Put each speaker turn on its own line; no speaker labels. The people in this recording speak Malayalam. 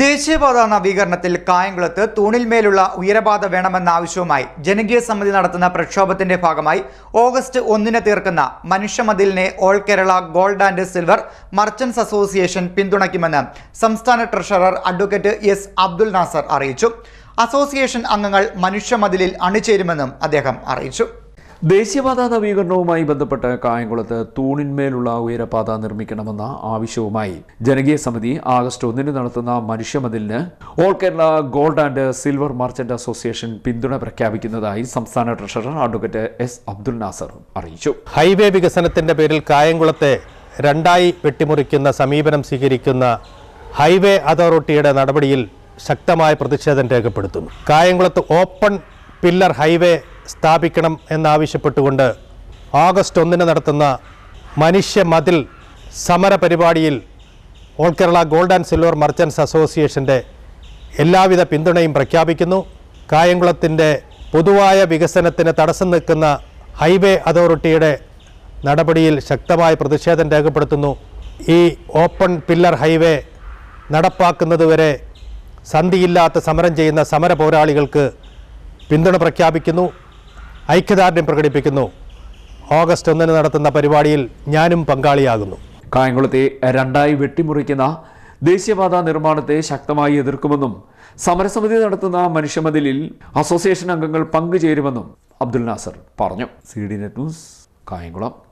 ദേശീയപാത നവീകരണത്തിൽ കായംകുളത്ത് തൂണിൽമേലുള്ള ഉയരപാത വേണമെന്ന ആവശ്യവുമായി ജനകീയ സമിതി നടത്തുന്ന പ്രക്ഷോഭത്തിന്റെ ഭാഗമായി ഓഗസ്റ്റ് ഒന്നിന് തീർക്കുന്ന മനുഷ്യമതിലിനെ all Kerala gold and silver merchants association പിന്തുണയ്ക്കുമെന്ന് സംസ്ഥാന treasurer advocate S Abdul Nasar അറിയിച്ചു. അസോസിയേഷൻ അംഗങ്ങൾ മനുഷ്യമതിലിൽ അണിചേരുമെന്നും അദ്ദേഹം അറിയിച്ചു.
ദേശീയപാത നവീകരണവുമായി ബന്ധപ്പെട്ട് കായംകുളത്ത് തൂണിന്മേലുള്ള ഉയരപാത നിർമ്മിക്കണമെന്ന ആവശ്യവുമായി ജനകീയ സമിതി ആഗസ്റ്റ് ഒന്നിന് നടത്തുന്ന മനുഷ്യമതിലിന് all Kerala gold and silver merchant association പിന്തുണ പ്രഖ്യാപിക്കുന്നതായി സംസ്ഥാന treasurer advocate S Abdul Nasar അറിയിച്ചു.
ഹൈവേ വികസനത്തിന്റെ പേരിൽ കായംകുളത്തെ രണ്ടായി വെട്ടിമുറിക്കുന്ന സമീപനം സ്വീകരിക്കുന്ന ഹൈവേ അതോറിറ്റിയുടെ നടപടിയിൽ ശക്തമായ പ്രതിഷേധം രേഖപ്പെടുത്തുന്നു. കായംകുളത്ത് ഓപ്പൺ പില്ലർ ഹൈവേ സ്ഥാപിക്കണം എന്നാവശ്യപ്പെട്ടുകൊണ്ട് ഓഗസ്റ്റ് ഒന്നിന് നടത്തുന്ന മനുഷ്യ മതിൽ സമര പരിപാടിയിൽ all Kerala gold and silver merchants അസോസിയേഷന്റെ എല്ലാവിധ പിന്തുണയും പ്രഖ്യാപിക്കുന്നു. കായംകുളത്തിന്റെ പൊതുവായ വികസനത്തിന് തടസ്സം നിൽക്കുന്ന ഹൈവേ അതോറിറ്റിയുടെ നടപടിയിൽ ശക്തമായ പ്രതിഷേധം രേഖപ്പെടുത്തുന്നു. ഈ ഓപ്പൺ പില്ലർ ഹൈവേ നടപ്പാക്കുന്നതുവരെ സന്ധിയില്ലാത്ത സമരം ചെയ്യുന്ന സമര പോരാളികൾക്ക് പിന്തുണ പ്രഖ്യാപിക്കുന്നു. ഐക്യദാർഢ്യം പ്രകടിപ്പിക്കുന്നു. ഓഗസ്റ്റ് ഒന്നിന് നടത്തുന്ന പരിപാടിയിൽ ഞാനും പങ്കാളിയാകുന്നു.
കായംകുളത്തെ രണ്ടായി വെട്ടിമുറിക്കുന്ന ദേശീയപാത നിർമ്മാണത്തെ ശക്തമായി എതിർക്കുമെന്നും സമരസമിതി നടത്തുന്ന മനുഷ്യമതിലിൽ അസോസിയേഷൻ അംഗങ്ങൾ പങ്കുചേരുമെന്നും അബ്ദുൽ നാസർ പറഞ്ഞു. C D net news Kayamkulam.